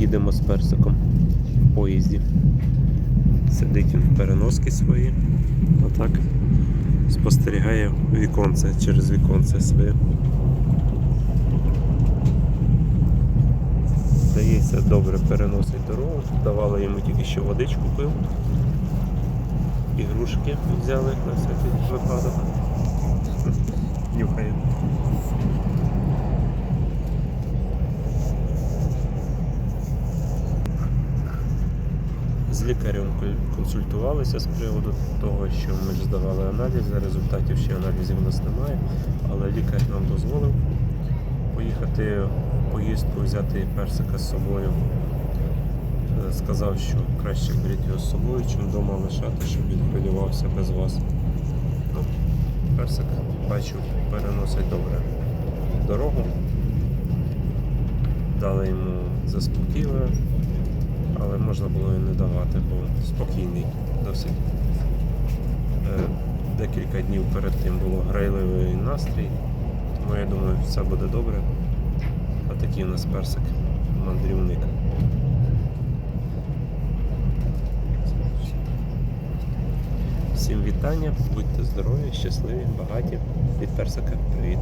їдемо з персиком в поїзді. Сидить він в переноски свої. Отак. Спостерігає віконце через віконце своє. Здається, добре переносить дорогу. Давали йому тільки що водичку пив. Ігрушки взяли на всякий випадок. З лікарем консультувалися з приводу того, що ми ж здавали аналізи, результатів ще аналізів у нас немає, але лікар нам дозволив поїхати в поїздку, взяти персика з собою. Е, Сказав, що краще беріть його з собою, чим вдома лишати, щоб він хвилювався без вас. Ну, персик, бачу, переносить добре дорогу. Дали йому заспокійливе, але можна було і не давати, бо спокійний досить. Е, Декілька днів перед тим було грайливий настрій, тому я думаю, все буде добре. А такий у нас персик мандрівник. Всім вітання, будьте здорові, щасливі, багаті. Від персика привіт.